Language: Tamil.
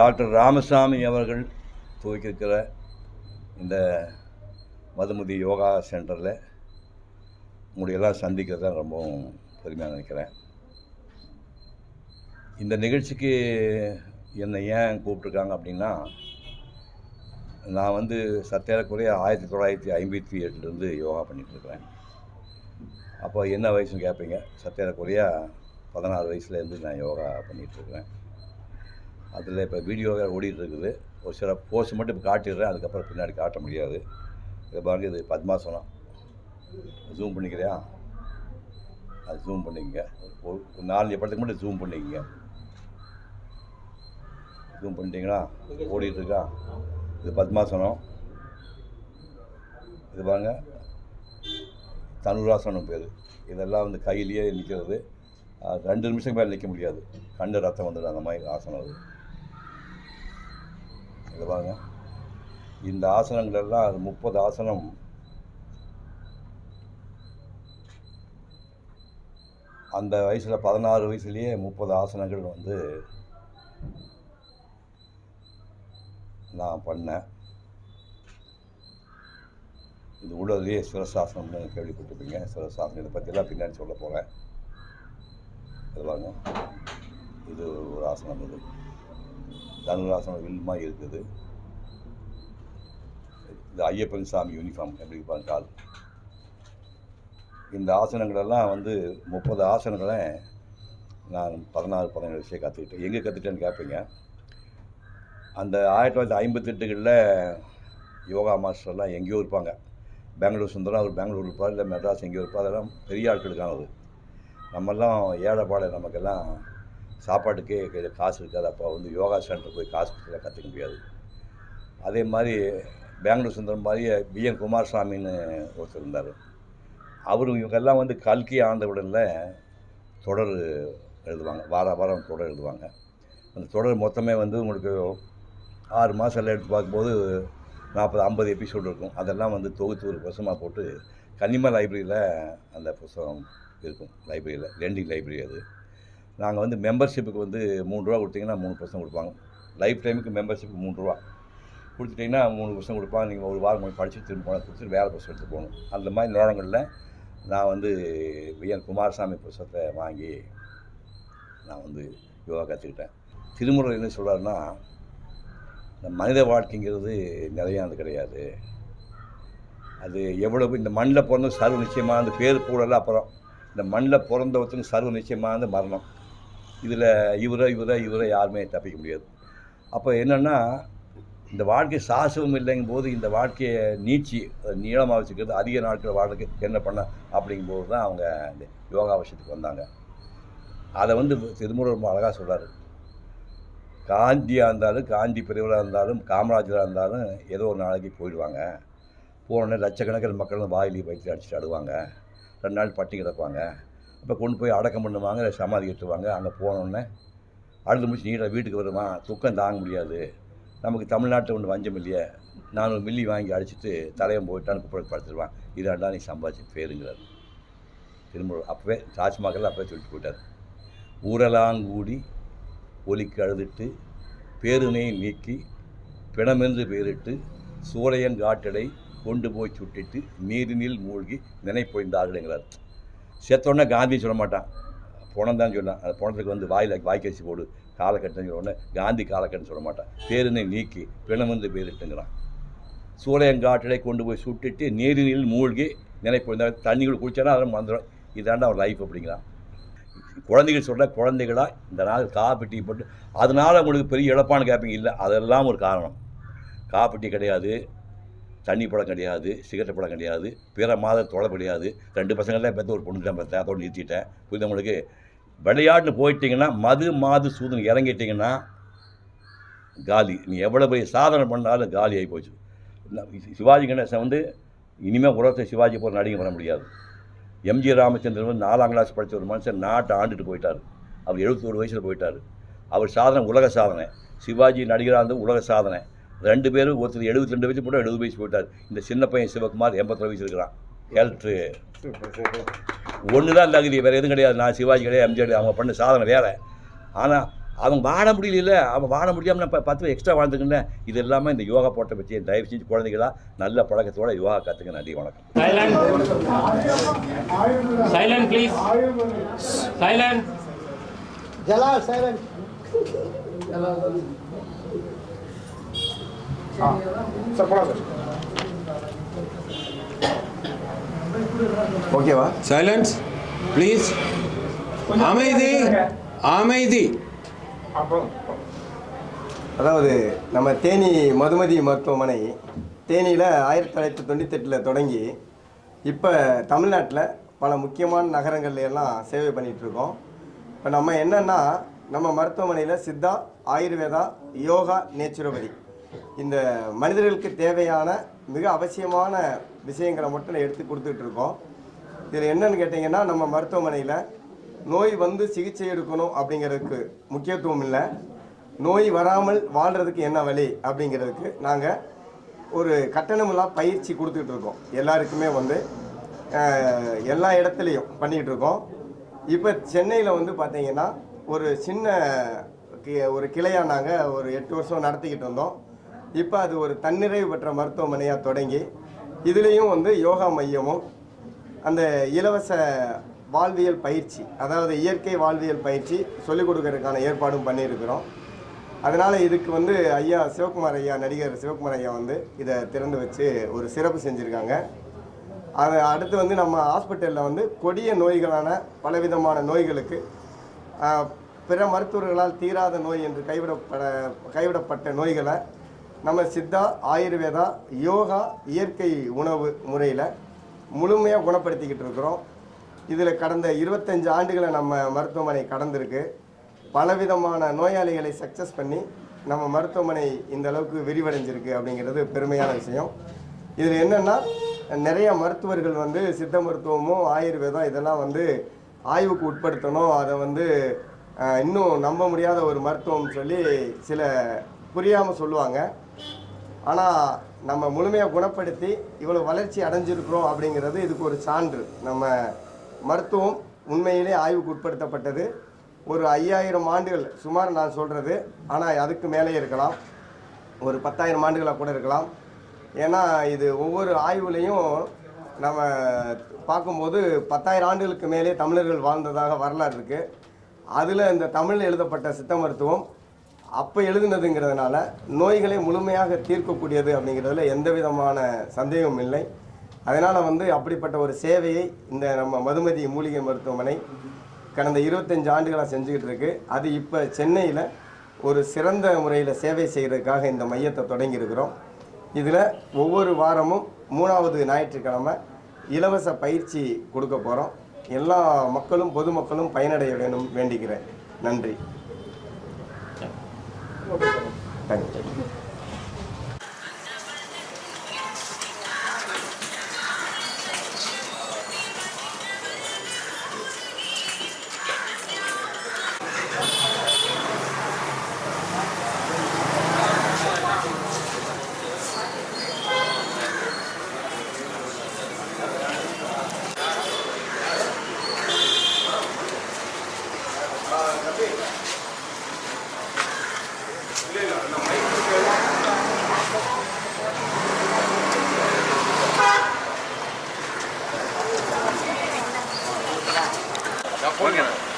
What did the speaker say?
டாக்டர் ராமசாமி அவர்கள் துவக்கியிருக்கிற இந்த மதுமதி யோகா சென்டரில் உங்களையெல்லாம் சந்திக்கிறது தான் ரொம்பவும் பெருமையாக நினைக்கிறேன். இந்த நிகழ்ச்சிக்கு என்னை ஏன் கூப்பிட்ருக்காங்க அப்படின்னா நான் வந்து சற்றேறக்குறைய ஆயிரத்தி தொள்ளாயிரத்தி ஐம்பத்தி எட்டுலேருந்து யோகா பண்ணிகிட்ருக்கிறேன் அப்போ என்ன வயசுன்னு கேட்பீங்க சற்றேறக்குறைய பதினாறு வயசுலேருந்து நான் யோகா பண்ணிகிட்ருக்கிறேன் அதில் இப்போ வீடியோ வேறு இருக்குது ஒரு சில போஸ்ட் மட்டும் இப்போ காட்டிடுறேன். அதுக்கப்புறம் பின்னாடி காட்ட முடியாது. இதை பாருங்க இது பத்மாசனம். ஜூம் பண்ணிக்கிறியா? அது ஜூம் பண்ணிக்கங்க. ஒரு ஒரு நாலஞ்சு படத்துக்கு மட்டும் ஜூம் பண்ணிக்கங்க. ஜூம் பண்ணிட்டீங்களா ஓடிட்டுருக்கா? இது பத்மாசனம். இது பாருங்க தனுராசனம் பேர். இதெல்லாம் வந்து கையிலேயே நிற்கிறது ரெண்டு நிமிஷம் மேலே நிற்க முடியாது. கண்டு ரத்தம் வந்துடும் அந்த மாதிரி ஆசனம் அது. இது பாருங்க. இந்த ஆசனங்கள் எல்லாம் அது முப்பது ஆசனம். அந்த வயசில் பதினாறு வயசுலேயே முப்பது ஆசனங்கள் வந்து நான் பண்ணேன். இது உள்ளதுலேயே சிரசாசனம்னு கேள்விப்பட்டிருப்பீங்க. சிரசாசனம் இதை பற்றியெல்லாம் பின்னாடி சொல்ல போகிறேன் இது பாருங்க. இது ஒரு ஆசனம் இது. தனுராசனம் வில்லுமாக இருக்குது. இது ஐயப்பன் சாமி யூனிஃபார்ம் எப்படி பார்த்தால் இந்த ஆசனங்களெல்லாம் வந்து முப்பது ஆசனங்களை நான் பதினாறு பதினேழு விஷயம் கற்றுக்கிட்டேன் எங்கே கற்றுக்கிட்டேன்னு கேட்பீங்க அந்த ஆயிரத்தி தொள்ளாயிரத்தி ஐம்பத்தெட்டுகளில் யோகா மாஸ்டர்லாம் எங்கேயோ இருப்பாங்க. பெங்களூர் சுந்தரம் அவர் பெங்களூர் இருப்பார் இல்லை மெட்ராஸ் எங்கேயோ இருப்பார். அதெல்லாம் பெரிய ஆட்களுக்கானது. நம்மெல்லாம் ஏழைப்பாடு நமக்கெல்லாம் சாப்பாட்டுக்கே காசு இருக்காது. அப்போ வந்து யோகா சென்டர் போய் காசு கொடுத்து கற்றுக்க முடியாது. அதே மாதிரி பெங்களூர் சுந்தரம் மாதிரி பிஎன் குமாரசாமின்னு ஒருத்தர் இருந்தார். அவர் இவங்கெல்லாம் வந்து கல்கி ஆண்டவுடனில் தொடர் எழுதுவாங்க. வார வாரம் தொடர் எழுதுவாங்க. அந்த தொடர் மொத்தமே வந்து உங்களுக்கு ஆறு மாதம் எல்லாம் எடுத்து பார்க்கும்போது நாற்பது ஐம்பது எபிசோடு இருக்கும். அதெல்லாம் வந்து தொகுத்து ஒரு புத்தகமாக போட்டு கன்னிமா லைப்ரரியில் அந்த புஸ்தகம் இருக்கும். லைப்ரரியில் லெண்டிங் லைப்ரரி அது. நாங்கள் வந்து மெம்பர்ஷிப்புக்கு வந்து மூணு ரூபா கொடுத்தீங்கன்னா மூணு பர்சன்ட் கொடுப்பாங்க. லைஃப் டைமுக்கு மெம்பர்ஷிப் மூணு ரூபா. கொடுத்துட்டிங்கன்னா மூணு பர்சன்ட் கொடுப்பாங்க. நீங்கள் ஒரு வாரம் படித்து திரும்ப போனால் கொடுத்துட்டு வேறு புத்தகம் எடுத்து போகணும். அந்த மாதிரி நேரங்களில் நான் வந்து விஎன் குமாரசாமி புத்தகத்தை வாங்கி நான் வந்து யோகா கற்றுக்கிட்டேன் திருமுறை என்ன சொல்கிறாருன்னா இந்த மனித வாழ்க்கைங்கிறது நிலையானது கிடையாது. அது எவ்வளவு இந்த மண்ணில் பிறந்த சர்வ நிச்சயமானது பேர் கூடல அப்புறம். இந்த மண்ணில் பிறந்தவத்துக்கு சர்வ நிச்சயமானது மரணம். இதில் இவரை இவரை இவரை யாருமே தப்பிக்க முடியாது. அப்போ என்னென்னா இந்த வாழ்க்கை சாசவம் இல்லைங்கும் போது இந்த வாழ்க்கையை நீச்சி நீளமாக வச்சுக்கிறது அதிக நாட்கள் வாழ்க்கை என்ன பண்ண அப்படிங்கும்போது தான் அவங்க இந்த யோகா விஷயத்துக்கு வந்தாங்க. அதை வந்து திருமுறை ரொம்ப அழகாக சொல்கிறாரு காந்தியாக இருந்தாலும் காந்தி பெரியவராக இருந்தாலும் காமராஜராக இருந்தாலும் ஏதோ ஒரு நாளைக்கு போயிடுவாங்க. போனோடனே லட்சக்கணக்கில் மக்கள் வாயிலையும் வயிற்று அடிச்சுட்டு அழுவாங்க. ரெண்டு நாள் பட்டி கிடப்பாங்க. அப்போ கொண்டு போய் அடக்கம் பண்ணுவாங்க சமாதி கட்டுவாங்க. அங்கே போனோடனே அழுது முடிச்சு நீட்டாக வீட்டுக்கு வருமா? துக்கம் தாங்க முடியாது. நமக்கு தமிழ்நாட்டில் ஒன்று வஞ்சம் இல்லையே. நானூறு மில்லி வாங்கி அடிச்சுட்டு தலையம் போயிட்டான்னு குப்பை படுத்துருவான். இதாண்டா நீ சம்பாதிச்சு பேருங்கிறார். திரும்ப அப்போவே தாஜ்மஹால் அப்போவே சொல்லிட்டு போயிட்டார். ஊரலாங்கூடி ஒலிக்கு அழுதுட்டு பேருனை நீக்கி பிணமென்று பேரிட்டு சூரையன் காட்டடை கொண்டு போய் சுட்டிட்டு நீரினில் மூழ்கி நினைப்பொழிந்தார்கள்ங்கிறார் செத்தோடனே காந்தி சொல்ல மாட்டான். புணம் தான் சொன்னான். அந்த புணத்துக்கு வந்து வாயில் வாய்க்கரிசி போடு காலக்கட்டம்னு உடனே காந்தி காலக்கட்டம் சொல்ல மாட்டான். பேருனை நீக்கி பிணமென்று பேரிட்டுங்கிறான். சூளையங்காட்டிலே கொண்டு போய் சுட்டுட்டு நீரில் மூழ்கி நினைப்பொழிந்தாங்க தண்ணிகள் குடிச்சானா அதெல்லாம் மறந்துடும். இதாண்டா அவர் லைஃப் அப்படிங்கிறான். குழந்தைகள் சொல்கிற குழந்தைகளாக இந்த நாள் காப்பி டீ போட்டு அதனால் உங்களுக்கு பெரிய இழப்பான்னு கேட்பீங்க இல்லை அதெல்லாம் ஒரு காரணம். காப்பி டீ கிடையாது. தண்ணி படம் கிடையாது சிகரெட் படம் கிடையாது பிற மாத தொலை கிடையாது. ரெண்டு பசங்கள்லாம் பெற்ற ஒரு பொண்ணு தான் பெற்றேன் அதோடு நிறுத்திட்டேன். புரிந்தவங்களுக்கு விளையாட்டுன்னு போயிட்டீங்கன்னா மது மாது சூதன் இறங்கிட்டீங்கன்னா காலி. நீ எவ்வளோ பெரிய சாதனை பண்ணாலும் காலி ஆகி போச்சு. சிவாஜி கணேசன் வந்து இனிமேல் உலகத்தை சிவாஜி போகிற நடிகை வர முடியாது. எம்ஜி ராமச்சந்திரன் வந்து நாலாம் கிளாஸ் படித்த ஒரு மனுஷன் நாட்டை ஆண்டுட்டு போயிட்டார். அவர் எழுபத்தோரு வயசில் போயிட்டார். அவர் சாதனை உலக சாதனை. சிவாஜி நடிகராக இருந்து உலக சாதனை. ரெண்டு பேரும் ஒருத்தர் எழுபத்தி ரெண்டு வயசு போட்டு எழுபது வயசு போயிட்டார். இந்த சின்ன பையன் சிவகுமார் எண்பத்தொரு வயசு இருக்கிறான். எல்ட்ரு ஒன்று தான் தகுதி வேறு எதுவும் கிடையாது. நான் சிவாஜி கிடையாது எம்ஜிஆர் அவங்க பண்ண சாதனை வேறு. ஆனால் அவன் வாழ முடியல அவன் வாழ முடியாமல் இப்போ பத்து எக்ஸ்ட்ரா வாழ்ந்துக்கல இது எல்லாமே இந்த யோகா போட்ட பற்றி தயவு செஞ்சு குழந்தைகளா நல்ல பழக்கத்தோட யோகா கற்றுக்க நன்றி வணக்கம். Silent. Please. Silent. Jalal, silent. ஓகேவா Silence, please. அமைதி அமைதி அதாவது நம்ம தேனி மதுமதி மருத்துவமனை தேனியில் ஆயிரத்தி தொள்ளாயிரத்தி தொண்ணூத்தெட்டில் தொடங்கி இப்போ தமிழ்நாட்டில் பல முக்கியமான நகரங்கள்ல எல்லாம் சேவை பண்ணிகிட்டு இருக்கோம் இப்போ நம்ம என்னென்னா நம்ம மருத்துவமனையில் சித்தா ஆயுர்வேதா யோகா நேச்சுரோபதி இந்த மனிதர்களுக்கு தேவையான மிக அவசியமான விஷயங்களை மட்டும் எடுத்து கொடுத்துட்டு இருக்கோம். இதில் என்னன்னு கேட்டிங்கன்னா நம்ம மருத்துவமனையில் நோய் வந்து சிகிச்சை எடுக்கணும் அப்படிங்கிறதுக்கு முக்கியத்துவம் இல்லை. நோய் வராமல் வாழ்கிறதுக்கு என்ன வழி அப்படிங்கிறதுக்கு நாங்கள் ஒரு கட்டணமில்லா பயிற்சி கொடுத்துட்டு இருக்கோம். எல்லாருக்குமே வந்து எல்லா இடத்துலையும் பண்ணிகிட்டு இருக்கோம். இப்போ சென்னையில் வந்து பார்த்திங்கன்னா ஒரு சின்ன கி- ஒரு கிளையாக நாங்கள் ஒரு எட்டு வருஷம் நடத்திக்கிட்டு இருந்தோம். இப்போ அது ஒரு தன்னிறைவு பெற்ற மருத்துவமனையாக தொடங்கி இதுலேயும் வந்து யோகா மையமும் அந்த இலவச வாழ்வியல் பயிற்சி அதாவது இயற்கை வாழ்வியல் பயிற்சி சொல்லிக் கொடுக்கறதுக்கான ஏற்பாடும் பண்ணியிருக்கிறோம். அதனால் இதுக்கு வந்து ஐயா சிவகுமார் ஐயா நடிகர் சிவகுமார் ஐயா வந்து இதை திறந்து வச்சு ஒரு சிறப்பு செஞ்சுருக்காங்க. அது அடுத்து வந்து நம்ம ஹாஸ்பிட்டலில் வந்து கொடிய நோய்களான பலவிதமான நோய்களுக்கு பிற மருத்துவர்களால் தீராத நோய் என்று கைவிடப்பட கைவிடப்பட்ட நோய்களை நம்ம சித்தா ஆயுர்வேதா யோகா இயற்கை உணவு முறையில் முழுமையாக குணப்படுத்திக்கிட்டு இருக்கிறோம். இதில் கடந்த இருபத்தஞ்சு ஆண்டுகளை நம்ம மருத்துவமனை கடந்திருக்கு. பலவிதமான நோயாளிகளை சக்ஸஸ் பண்ணி நம்ம மருத்துவமனை இந்த அளவுக்கு விரிவடைஞ்சிருக்கு அப்படிங்கிறது பெருமையான விஷயம். இதில் என்னென்னா நிறைய மருத்துவர்கள் வந்து சித்த மருத்துவமும் ஆயுர்வேதம் இதெல்லாம் வந்து ஆய்வுக்கு உட்படுத்தணும். அதை வந்து இன்னும் நம்ப முடியாத ஒரு மருத்துவம் சொல்லி சில புரியாமல் சொல்லுவாங்க. ஆனால் நம்ம முழுமையாக குணப்படுத்தி இவ்வளோ வளர்ச்சி அடைஞ்சிருக்கிறோம் அப்படிங்கிறது இதுக்கு ஒரு சான்று. நம்ம மருத்துவம் உண்மையிலே ஆய்வுக்கு உட்படுத்தப்பட்டது. ஒரு ஐயாயிரம் ஆண்டுகள் சுமார் நான் சொல்கிறது ஆனால் அதுக்கு மேலே இருக்கலாம். ஒரு பத்தாயிரம் ஆண்டுகளாக கூட இருக்கலாம். ஏன்னா இது ஒவ்வொரு ஆய்வுலையும் நம்ம பார்க்கும்போது பத்தாயிரம் ஆண்டுகளுக்கு மேலே தமிழர்கள் வாழ்ந்ததாக வரலாறு இருக்குது அதில் இந்த தமிழில் எழுதப்பட்ட சித்த மருத்துவம் அப்போ எழுதுனதுங்கிறதுனால நோய்களை முழுமையாக தீர்க்கக்கூடியது அப்படிங்கிறதுல எந்த விதமான சந்தேகமும் இல்லை. அதனால் வந்து அப்படிப்பட்ட ஒரு சேவையை இந்த நம்ம மதுமதி மூலிகை மருத்துவமனை கடந்த இருபத்தஞ்சு ஆண்டுகளாக செஞ்சுக்கிட்டு இருக்கு. அது இப்போ சென்னையில் ஒரு சிறந்த முறையில் சேவை செய்கிறதுக்காக இந்த மையத்தை தொடங்கியிருக்கிறோம். இதில் ஒவ்வொரு வாரமும் மூணாவது ஞாயிற்றுக்கிழமை இலவச பயிற்சி கொடுக்க போகிறோம் எல்லா மக்களும் பொதுமக்களும் பயனடைய வேணும் வேண்டிக்கிறேன். நன்றி. Thank you. Thank. we're gonna